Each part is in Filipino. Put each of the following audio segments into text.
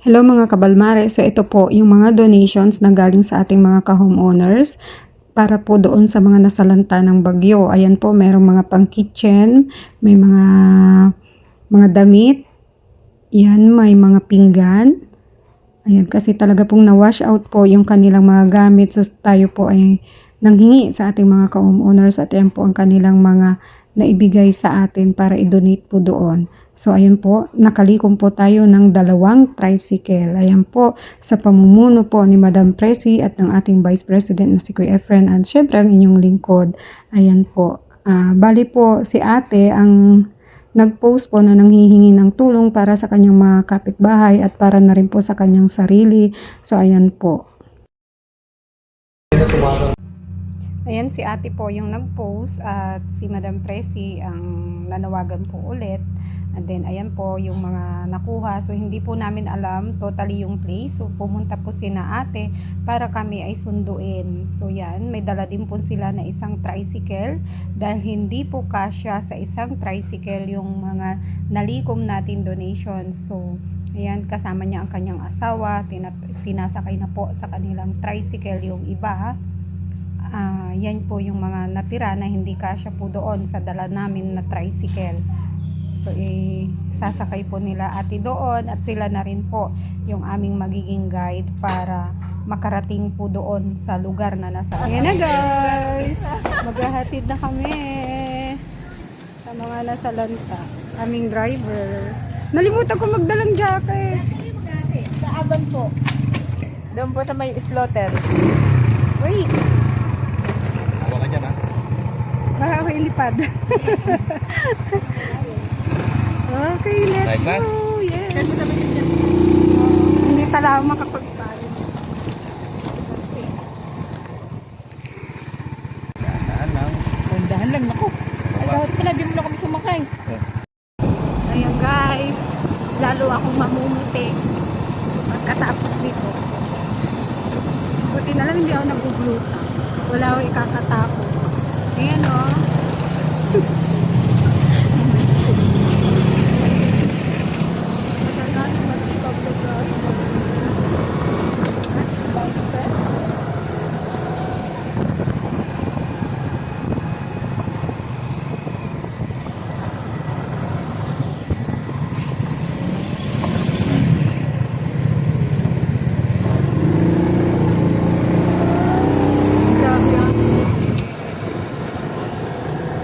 Hello mga kabalmare, so ito po yung mga donations na galing sa ating mga ka-homeowners para po doon sa mga nasalanta ng bagyo. Ayan po, merong mga pang kitchen, may mga mga damit, yan, may mga pinggan. Ayan, kasi talaga pong na-wash out po yung kanilang mga gamit. So tayo po ay nanghingi sa ating mga ka-homeowners at yan po ang kanilang mga naibigay sa atin para i-donate po doon. So ayun po, nakalikom po tayo ng dalawang tricycle. Ayan po, sa pamumuno po ni Madam Presi at ng ating Vice President na si Kuya Efren at syempre ang inyong lingkod. Ayan po, Ah, bali po si ate ang nag-post po na nanghihingi ng tulong para sa kanyang mga kapitbahay at para na rin po sa kanyang sarili. So ayan po. Ayan si ate po yung nag-post at si Madam Presi ang nanawagan po ulit. And then ayan po yung mga nakuha. So hindi po namin alam totally yung place. So pumunta po si na ate para kami ay sunduin. So yan, may dala din po sila na isang tricycle dahil hindi po kasya sa isang tricycle yung mga nalikom natin donation. So ayan, kasama niya ang kanyang asawa. Tinat- sinasakay na po sa kanilang tricycle yung iba. Ah, yan po yung mga natira na hindi kasya po doon sa dala namin na tricycle. So, eh, sasakay po nila ate doon at sila na rin po yung aming magiging guide para makarating po doon sa lugar na nasa. Ayan na guys! Maghahatid na kami sa mga nasa lanta. Aming driver. Nalimutan ko magdalang jacket. Sa Aban po. Doon po sa may slaughter. Wait! Hawa ka dyan ha. Baka ako ilipad. okay, let's Nice, go! Yes! Hindi talaga makapagparin. Kasi, Daan lang. Pundahan lang ako. Ay, dapat pala, di mo na kami sumakay. Ayun guys, lalo akong mamumuti pagkatapos dito. Buti na lang hindi ako nagugluta. Wala akong ikakatapo. Ayan o. Oh. Matanda na masipag na driver. Ah, express? Grabe yan.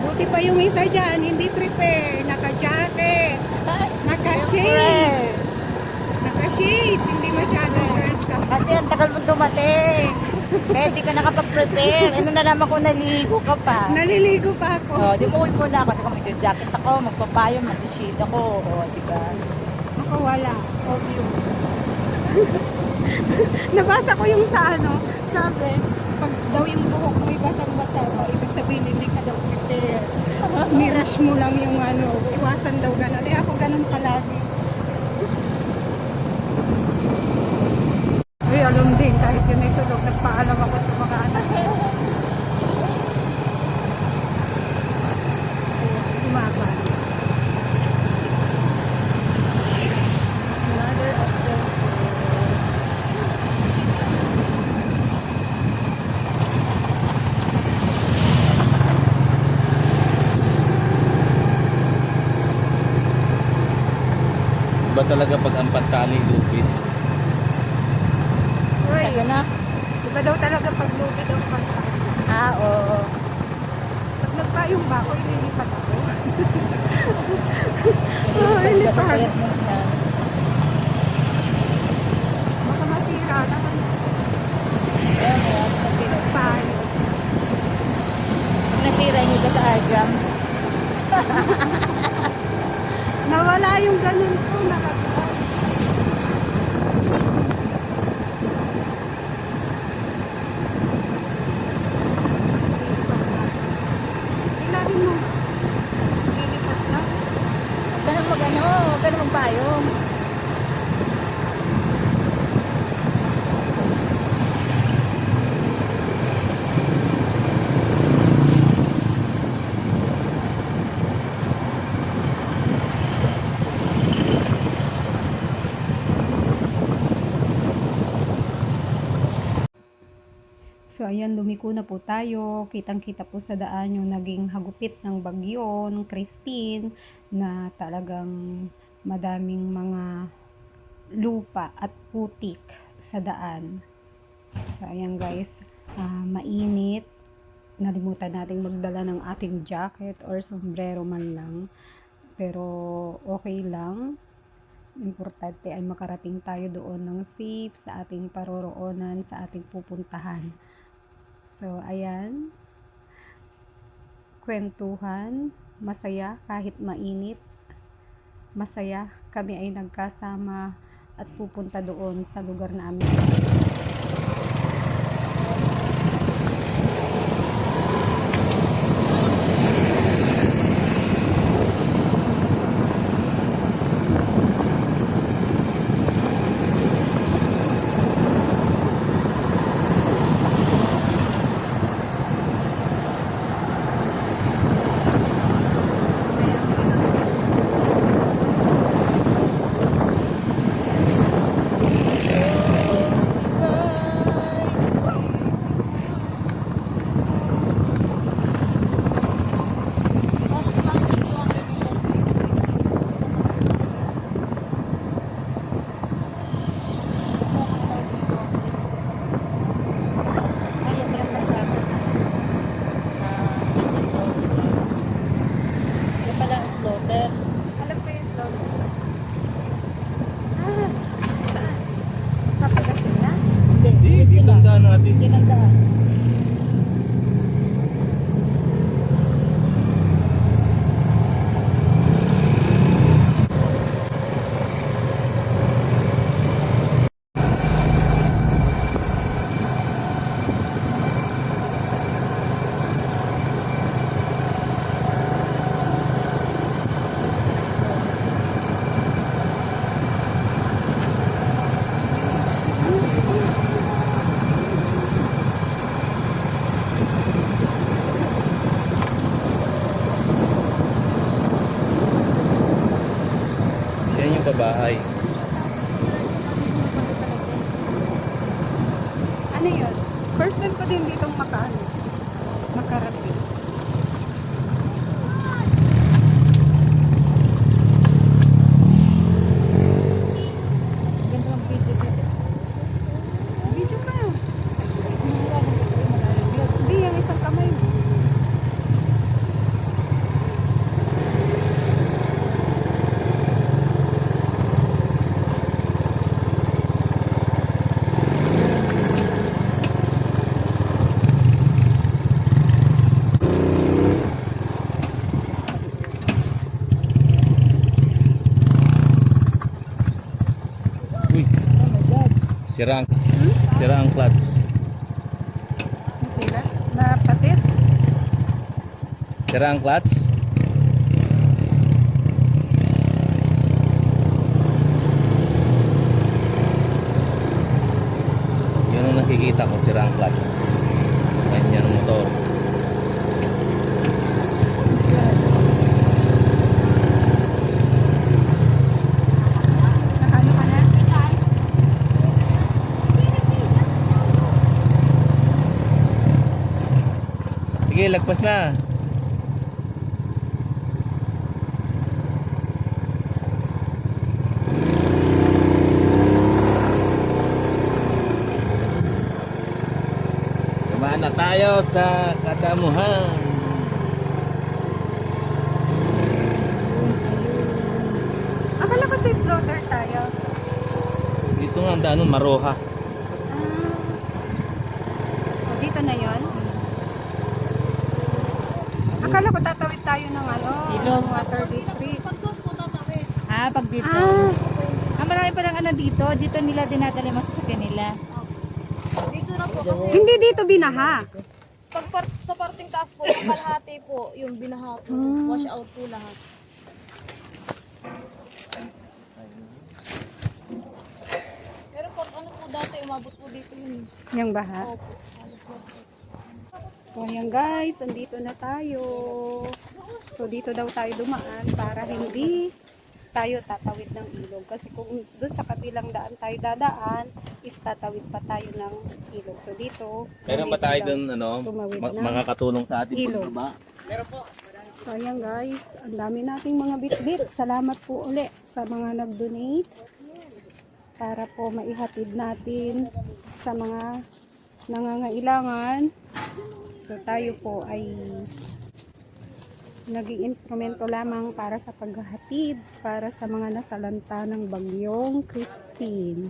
Buti pa yung isa dyan, hindi prepare. Naka-jacket, naka-shades. Naka-shades, hindi masyado dress ka. Kasi ang tagal mo dumating. Kaya nakapag-prepare. Ano na naman kung naligo ka pa. Naliligo pa ako. Oh, di mo mo na ako. Teka, may jacket ako, magpapayo, mag-shade ako. Oh, di ba? Ako wala. Obvious. Nabasa ko yung sa ano, sabi, pag daw yung buhok mo basang-basa, ibig sabihin hindi ka daw prepare. Nirush mo lang yung ano, iwasan daw gano'n. Eh ako ganun palagi. Uy, alam din, kahit yun ay tulog, nagpaalam ako sa mga talaga pag ang pantali lupit. Uy, Ayun na. iba daw talaga pag lubid ang pagkain. Ah, oo. Pag nagpayong ba ako, ililipat ako. Hindi Oo, ka ilipad. payat mo na. Baka masira naman. Ayan, ayan. Nasira. Payo. Pag nasira niyo ba sa Ajam? Nawala yung ganun ko, nakatawag. Ilahin mo. Lilipat na. Huwag ka nang mag-ano, huwag ka nang magpayong. So ayan, lumiko na po tayo. Kitang-kita po sa daan yung naging hagupit ng bagyo, ng Christine, na talagang madaming mga lupa at putik sa daan. So ayan guys, ah, mainit. Nalimutan nating magdala ng ating jacket or sombrero man lang. Pero okay lang. Importante ay makarating tayo doon ng safe sa ating paroroonan, sa ating pupuntahan. So, ayan. Kwentuhan. Masaya kahit mainit. Masaya. Kami ay nagkasama at pupunta doon sa lugar namin. Ayun sira ang, sira ang clutch. Nasira? Napatit? Sira ang clutch? Yun ang nakikita ko, sira ang clutch sa kanyang motor. Nakano ka na? Sige, lagpas na. Dumaan na tayo sa Kadamuhan. Akala ko sa slaughter tayo. Dito nga ang daanon, Maroha. Ah. Oh, dito na yon. Akala ko tatawid tayo ng ano, Ilog. ng water district. Ah, pag dito. Ah, Ah, marami palang ano dito. Dito nila dinadala yung masasakyan nila. Dito na po kasi hindi dito binaha. pag part, sa parting taas po, kalahati po yung binaha po. Hmm. Wash out po lahat. Pero pag ano po dati, umabot po dito yun. Yung baha. Opo. Halos lahat po. So ayan guys, andito na tayo. So dito daw tayo dumaan para hindi tayo tatawid ng ilog. Kasi kung doon sa kabilang daan tayo dadaan, is tatawid pa tayo ng ilog. So dito, Meron ba tayo dun, ano, ma- mga katulong sa ating Ilog. pagbaba? So ayan guys, ang dami nating mga bitbit. Salamat po uli sa mga nag-donate para po maihatid natin sa mga nangangailangan. So tayo po ay naging instrumento lamang para sa paghahatid para sa mga nasalanta ng bagyong Christine.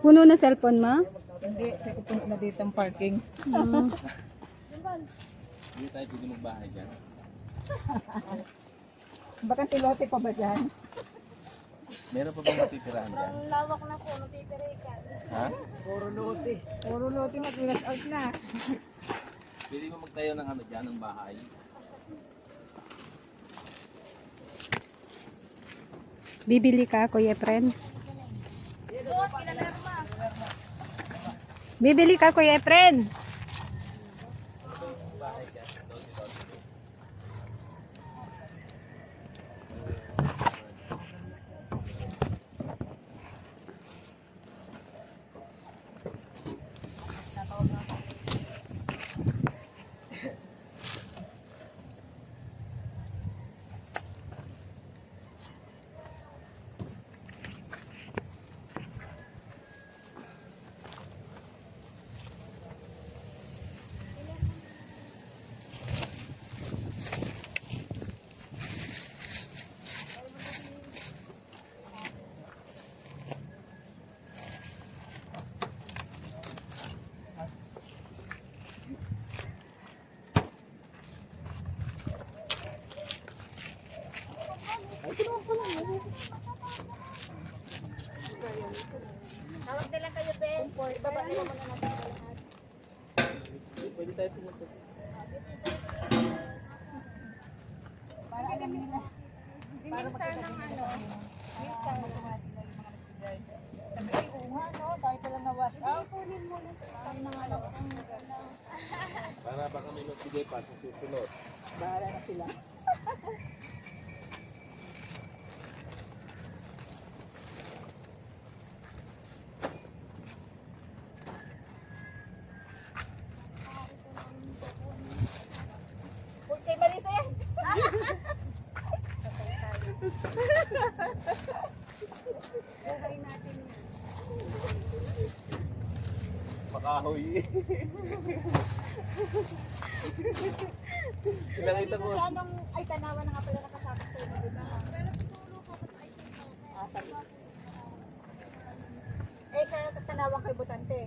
Puno na cellphone ma? Hindi, kasi ko puno na dito ang parking. Mm. Hindi tayo pwede magbahay dyan. Baka tilote pa ba dyan? Meron pa ba matitirahan dyan? Ang lawak na po, natitiri ka. Ha? Puro lote. Puro lote na, pinas out na. Pwede ba magtayo ng ano dyan, ng bahay? Bibili ka, Kuya Efren? Bibili ka, Kuya Efren? Tawag na lang kayo, Ben. Baba nila muna natin. Pwede Para sana ng ano. Minsan. Sabi, ay, oo nga? Tayo pala na wash out. Kunin mo na. Na nga lang. Para baka may magbigay pa sa susunod. Bahala na sila. Huwag kay Marisa yan. Buhay natin yan. Makahoy. Nakita ko. Anong, ay tanawa na nga pala nakasama ko. Di ba? Ah, sabi. Eh, sa, sa tanawa kay Butante.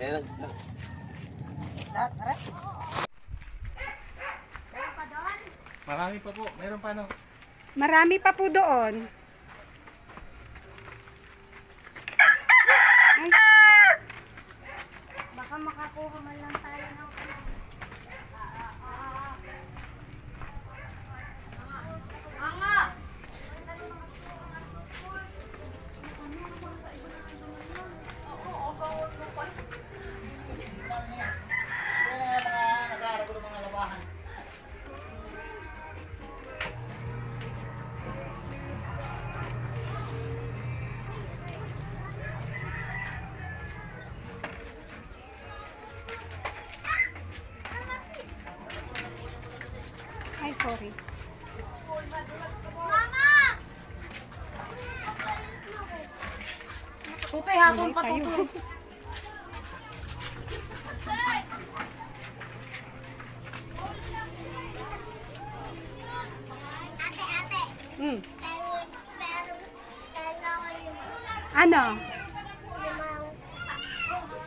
Kaya nag... Lahat, aray. Marami pa po. Meron pa no. Marami pa po doon. Tutoy, hapon pa Kayo. tutoy. Hmm. Ano?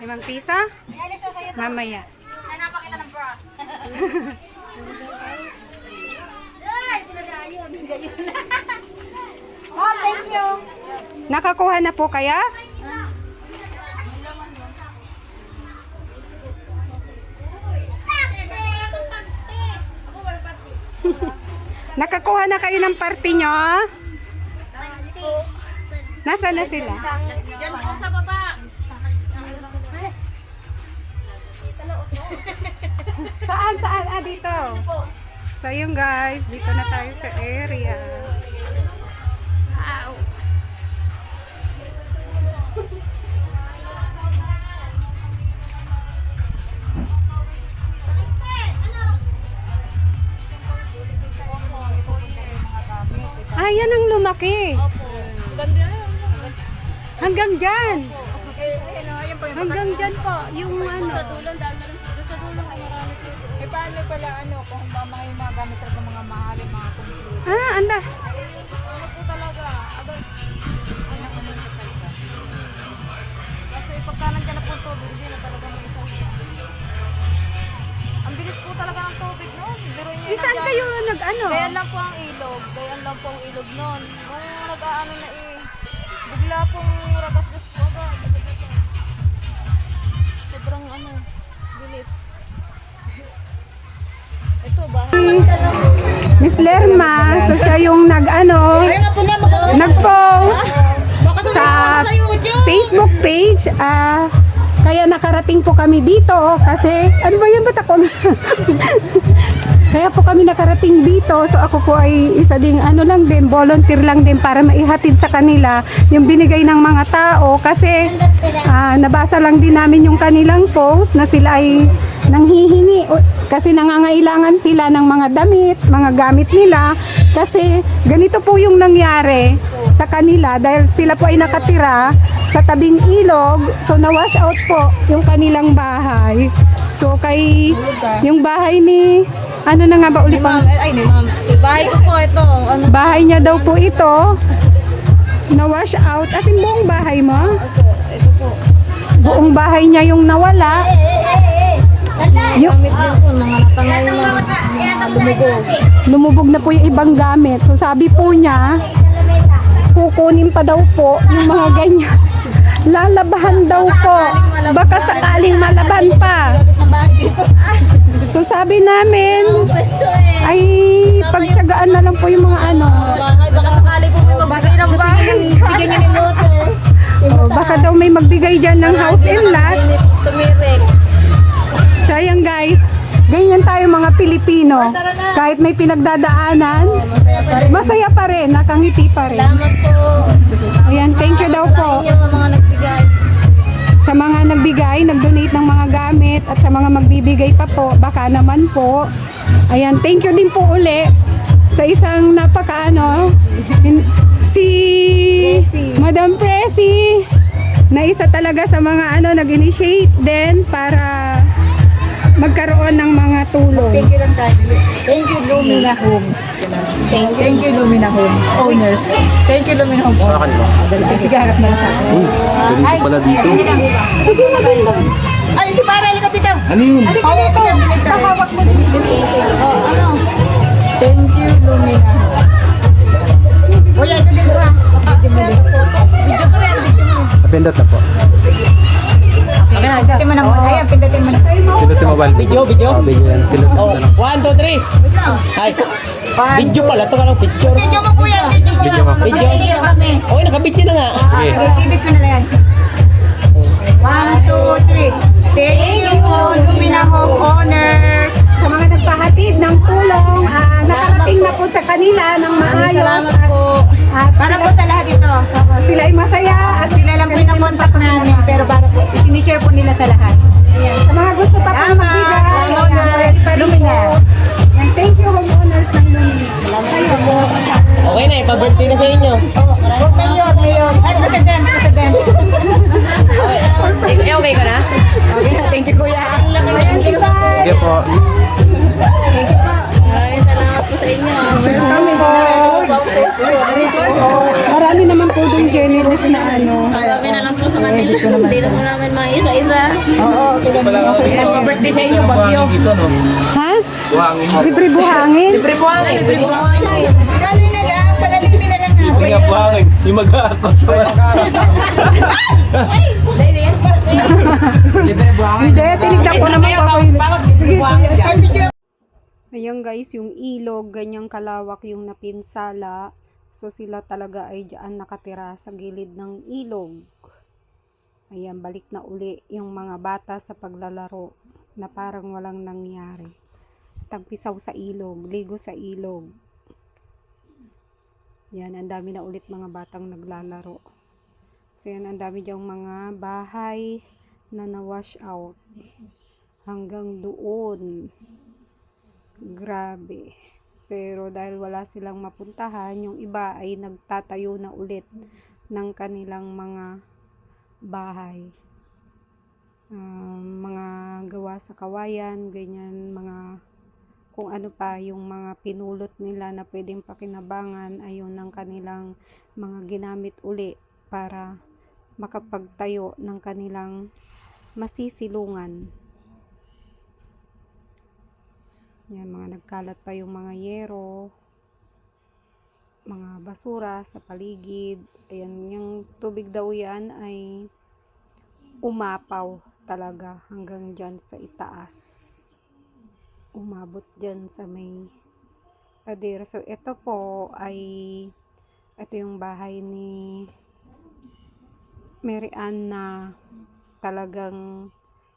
Limang piso? Mamaya. Nanapa kita ng bra. Oh, thank you. Nakakuha na po kaya? Nakakuha na kayo ng party nyo? Nasaan na sila? Yan po sa baba. Saan? Saan? Ah, dito. So, yun guys. Dito na tayo sa area. Ah, yan ang lumaki. Ganda yan. Hanggang dyan. Hanggang dyan po. Yung ano. Sa dulo, dami rin. Sa dulo, may marami po. Eh paano pala ano kung ba mga yung mga gamit talaga mga mahal yung mga computer. Ah, anda. Ano po talaga? Agad. Ano ano yung talaga. Kasi pagka nandiyan na po tubig, hindi na talaga may isa. Ang bilis po talaga ng tubig noon. Biro niyo Di saan kayo nag-ano? Gayan lang po ang ilog. Gayan lang po ang ilog noon. Nung nag-aano na eh, bigla pong ragas-gas po agad. Sobrang ano, bilis. Ito, bahay. Miss Lerma, so siya yung nag-ano, nag-post sa Facebook page. Ah, kaya nakarating po kami dito kasi, ano ba yan? Ba't ako? kaya po kami nakarating dito. So ako po ay isa ding ano lang din, volunteer lang din para maihatid sa kanila yung binigay ng mga tao kasi ah, nabasa lang din namin yung kanilang post na sila ay nanghihingi kasi nangangailangan sila ng mga damit, mga gamit nila kasi ganito po yung nangyari sa kanila dahil sila po ay nakatira sa tabing ilog so na-wash out po yung kanilang bahay so kay yung bahay ni ano na nga ba ulit Ma'am, ang ay, ni ma'am. Bahay ko po ito. Ano bahay niya daw po ito na-wash out as in buong bahay mo Ito po. buong bahay niya yung nawala yung, Gamit din po, mga natangay na mga lumubog. lumubog na po yung ibang gamit. So sabi po niya, kukunin pa daw po yung mga ganyan. Lalabahan daw po. Baka sakaling malaban pa. So sabi namin, ay pagtsagaan na lang po yung mga ano. Baka sakali po may magbigay ng bahay. Bigyan niya ng lote. O, baka daw may magbigay dyan ng house and lot. Sayang guys, ganyan tayo mga Pilipino. Kahit may pinagdadaanan, masaya pa rin, nakangiti pa rin. Salamat po. Ayan, thank you daw po. Yung mga nagbigay. sa mga nagbigay, nag-donate ng mga gamit at sa mga magbibigay pa po, baka naman po. Ayan, thank you din po uli sa isang napakaano, in- si Madam Presi na isa talaga sa mga ano nag-initiate din para magkaroon ng mga tulong. Thank you lang tayo. Thank you Lumina Homes. Thank you, Thank you Lumina Home owners. Thank you Lumina Home owners. Sige, sige, harap na lang sa akin. Uy, ganito pala dito. Ay, si Para, halika dito. Ano yun? Hawak ko. Hawak mo. Oh, ano? Thank you Lumina Home. Uy, ito din ba? Ah. Video pa rin, video mo. Napindot na po. Okay isa. mo na muna. Ayan, pindutin mo na. Pindot yung mobile. Video, video? Oh, video yan. Pindot Oh, na one, two, three. Ay, video pala. Ito ka lang picture. Video mo kuya, video mo. Video mo. Video. Kami. Okay, nakabidyo na nga. Sige. Ibig ko na lang yan. One, two, three. Thank you, Lumina Home owners. Sa mga nagpahatid ng tulong, ah, nakarating na po sa kanila ng maayos. Salamat po. At Para po sa lahat ito. sila ay masaya at Sila lang po yung contact namin, pero para po, sinishare po nila sa lahat. sa mga gusto pa pong magbigay, Homeowners, Lumina. Yan, thank you homeowners ng Lumina. Kayo po. Okay na, ipa-birthday na sa inyo. Oh, Mayor, Mayor. Ay, President, President. Eh, okay ka na? Okay na, thank you kuya. Ayan si Pai. Sige po. Maraming salamat po sa inyo. Kami po. Marami naman po dong generous na ano. Marami na lang po sa Manila. Hindi na po namin mga isa-isa. Ipa-birthday sa inyo, bagyo. Ha? Buhangin. Libre buhangin? Libre ang Libre yun. Gano'n na lang, palalimin na lang natin. Hindi nga buhangin. Yung mag-aakot. Libre buhangin. Hindi, tinignan ko naman. Libre buhangin. Ay, Ayan guys, yung ilog, ganyang kalawak yung napinsala. So sila talaga ay diyan nakatira sa gilid ng ilog. Ayan, balik na uli yung mga bata sa paglalaro na parang walang nangyari. Tagpisaw sa ilog, ligo sa ilog. Yan, ang dami na ulit mga batang naglalaro. So yan, ang dami diyang mga bahay na na-wash out. Hanggang doon. Grabe. Pero dahil wala silang mapuntahan, yung iba ay nagtatayo na ulit ng kanilang mga bahay. Um, mga gawa sa kawayan, ganyan, mga kung ano pa yung mga pinulot nila na pwedeng pakinabangan ayun ng kanilang mga ginamit uli para makapagtayo ng kanilang masisilungan. Yan, mga nagkalat pa yung mga yero, mga basura sa paligid. Ayan, yung tubig daw yan ay umapaw talaga hanggang dyan sa itaas. Umabot dyan sa may pader. So, ito po ay ito yung bahay ni Mary Ann na talagang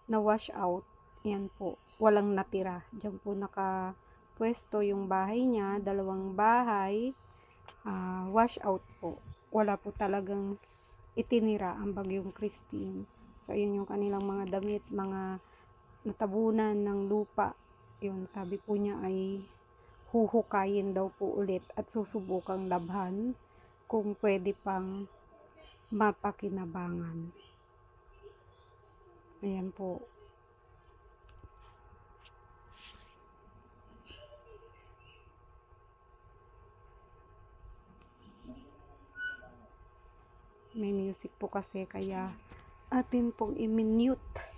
na-wash out. Yan po. Walang natira. Diyan po nakapwesto yung bahay niya. Dalawang bahay. ah, wash out po. Wala po talagang itinira ang bagyong Christine. So, yun yung kanilang mga damit, mga natabunan ng lupa. Yun, sabi po niya ay huhukayin daw po ulit at susubukang labhan kung pwede pang mapakinabangan. Ayan po. May music po kasi kaya atin pong i-mute.